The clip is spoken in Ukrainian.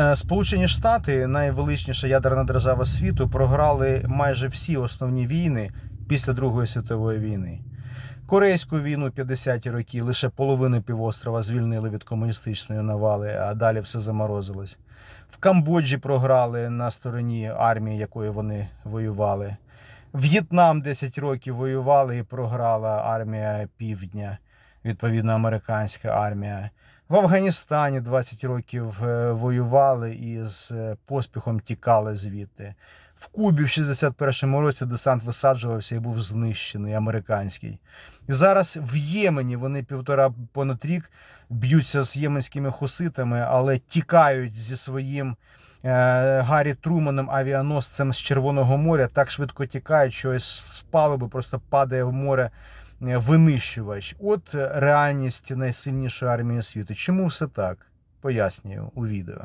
Е, Сполучені Штати, найвеличніша ядерна держава світу, програли майже всі основні війни після Другої світової війни. Корейську війну 50-ті роки лише половину півострова звільнили від комуністичної навали, а далі все заморозилось. В Камбоджі програли на стороні армії, якої вони воювали. В'єтнам 10 років воювали і програла армія Півдня, відповідно, американська армія. В Афганістані 20 років е, воювали і з е, поспіхом тікали звідти. В Кубі в 61-му році десант висаджувався і був знищений американський. І зараз в Ємені вони півтора понад рік б'ються з єменськими хуситами, але тікають зі своїм е, Гаррі Труманом авіаносцем з Червоного моря, так швидко тікають, що з палуби просто падає в море винищувач. От е, реальність найсильнішої армії світу. Чому все так? Пояснюю у відео.